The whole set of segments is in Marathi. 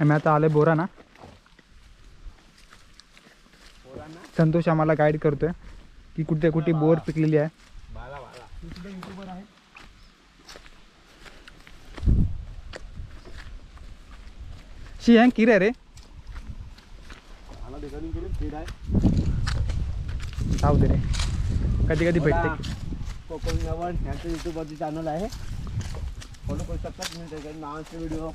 आम्ही आता आलोय बोरा ना संतोष आम्हाला गाईड करतोय की कुठे कुठे बोर पिकलेली आहे. शी हँग किरे रे. जाऊ दे रे. कधी कधी भेटते कोकण नवन ह्यांचं युट्यूबवरती चॅनल आहे. फॉलो करू शकता तुम्ही त्याच्या नावाचे व्हिडिओ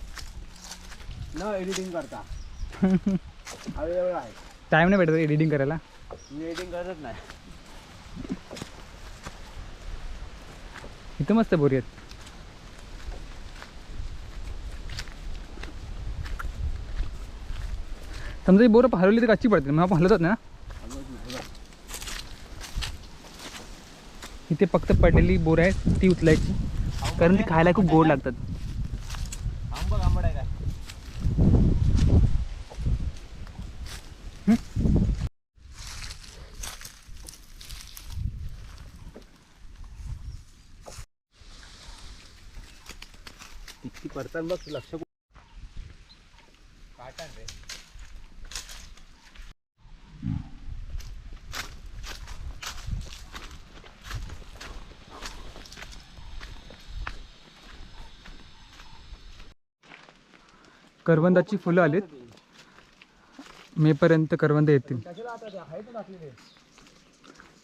न एडिटिंग करता. अवेलेबल आहे. टाईम नाही भेटत एडिटिंग करायला. मी एडिटिंग करत नाही. इथं मस्त बोरी आहेत. समजा ही बोरं हलवली तर कच्ची पडते मग हलवतात ना? इथे फक्त पडलेली बोरं आहेत ती उचलायची. कारण ती खायला खूप गोड लागतात. किती पडतात बघ लक्ष काटा रे? करवंदाची फुलं आलीत. मेपर्यंत करवंद येतील.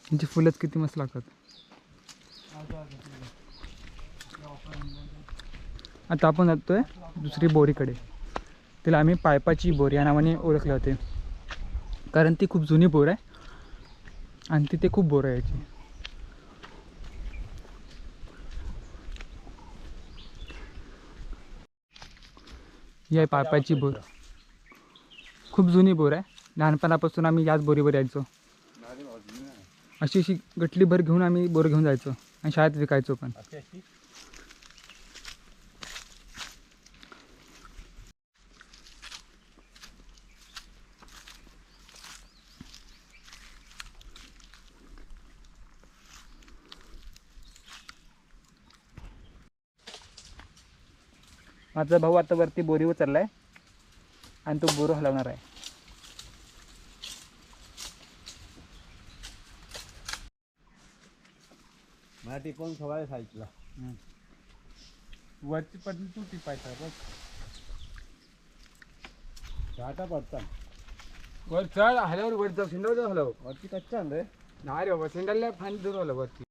त्यांची फुलंच किती मस्त लागतात. आता आपण जातोय दुसरी बोरीकडे. तिला आम्ही पायपाची बोर या नावाने ओळखले होते. कारण ती खूप जुनी बोर आहे आणि तिथे खूप बोर आहे याची. ही आहे पायपाची बोर. खूप जुनी बोर आहे. लहानपणापासून आम्ही याच बोरीवर यायचो. अशी अशी गटलीभर घेऊन आम्ही बोर घेऊन जायचो आणि शाळेत विकायचो पण. माझा भाऊ आता वरती बोरीवर चाललाय आणि तो बोर हलवणार आहे. मला टिपून ठेवायला साईडला वरची पडली तू टिपायचा बस चाटा पडतात वर चढ हलवर वर जाऊ शेंडावर जाऊ हलव. वरती कच्चा रे? नाही रे बाबा शेंडाला फांदी धरून हलव वरती.